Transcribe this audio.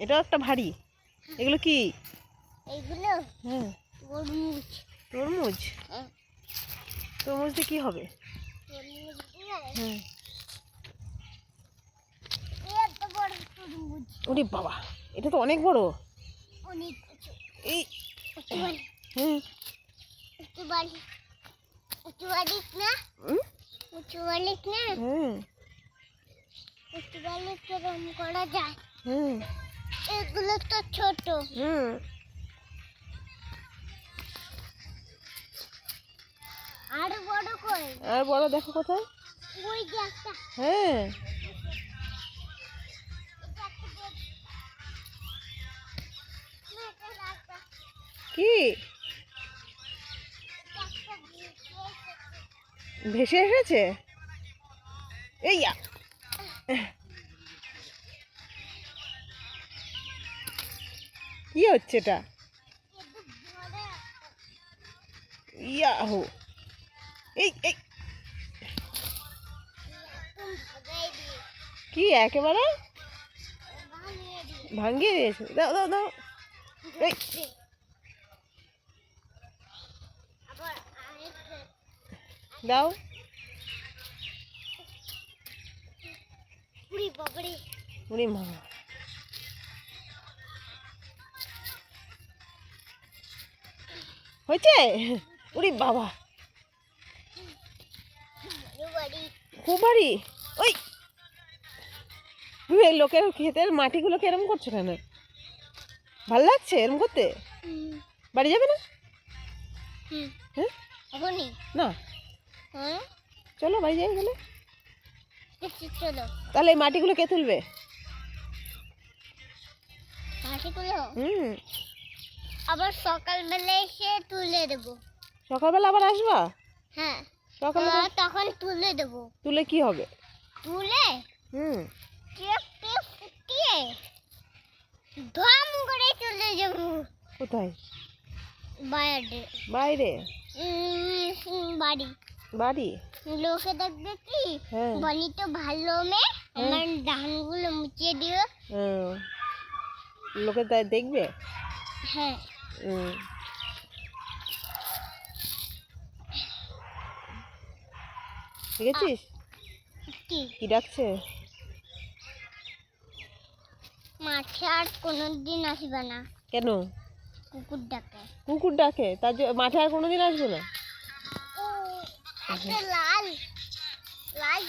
এটাও একটা ভারী। এগুলো কি? এইগুলো হ্যাঁ তরমুজ। তরমুজ? হ্যাঁ, তরমুজ দিয়ে কী হবে? হ্যাঁ ওরে বাবা এটা তো অনেক বড়। অনেক এই হুম। বাড়ি না? উঁচু না? হুম। করা যায়। হুম। এগুলো তো ছোট। হুম। আরও বড় করে। আর বড় দেখো কোথায়? ওই যে একটা। হ্যাঁ। কি? ভেসে এসেছে? এই কি হচ্ছে এটা? ইয়াহু। এই এই। কি একেবারে? ভাঙিয়ে ভাঙ্গিয়ে দিয়েছে। দাও দাও দাও। এই। দাও। উনি মা হয়েছে? উরি বাবা। খুব ভারী ওই। তুমি লোকের ক্ষেতের মাটিগুলোকে এরম করছ কেন? ভালো লাগছে এরম করতে? বাড়ি যাবে না? হ্যাঁ? না। চলো বাড়ি যাই গেলে তাহলে এই মাটিগুলো কে তুলবে? মাটিগুলো? হুম। আবার সকালবেলা এসে তুলে দেবো। সকালবেলা আবার আসবা? হ্যাঁ। সকালে আবার তখন তুলে দেবো। তুলে কি হবে? তুলে হুম। কেটে ফুটিয়ে ধম করে চলে যাব। কোথায়? বাইরে। বাইরে? বাড়ি। বাড়ি? লোকে দেখবে কি? হ্যাঁ। বলি তো ভালো মেয়ে আমার ধানগুলো মুছিয়ে দিও। হুম। লোকে তাই দেখবে? হ্যাঁ। দেখেছিস? কি? ডাকছে? মাঠে আর কোনোদিন আসবে না। কেন? কুকুর ডাকে। কুকুর ডাকে? তার জন্য মাঠে আর কোনোদিন আসবে না? লাল। লাল